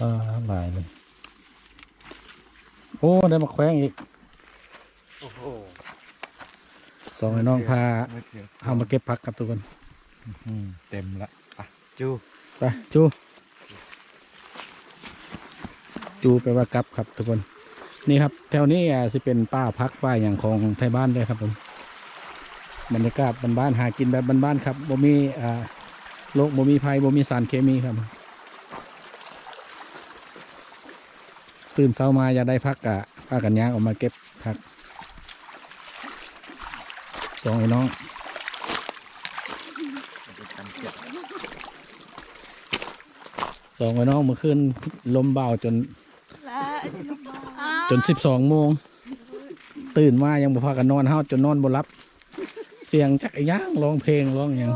อ่าหลายเลยโอ้ ได้มาแขวงอีก โอ้โหสองไอ้น้องพาไม่เถื่อนเอามาเก็บผักครับทุกคน อืมเต็มละอะจูไปจู จูไปลว่ากลับครับทุกคน นี่ครับ แถวนี้อะสิเป็นป้าพักป้าอย่างของไทยบ้านเลยครับผมบรรยากาศบ้านๆหากินแบบบ้านๆครับบ่มีอ่าโรคบ่มีภัยบ่มีสารเคมีครับ ตื่นเช้ามาอยากได้พักกะพากันย่างออกมาเก็บผักสองไอ้น้องสองไอ้น้องเมื่อคืนลมเบาจน จนสิบสองโมง ตื่นมายังบ่พากันนอนเฮาจนนอนบ่หลับ เสียงจักรย่างร้องเพลงร้องหยัง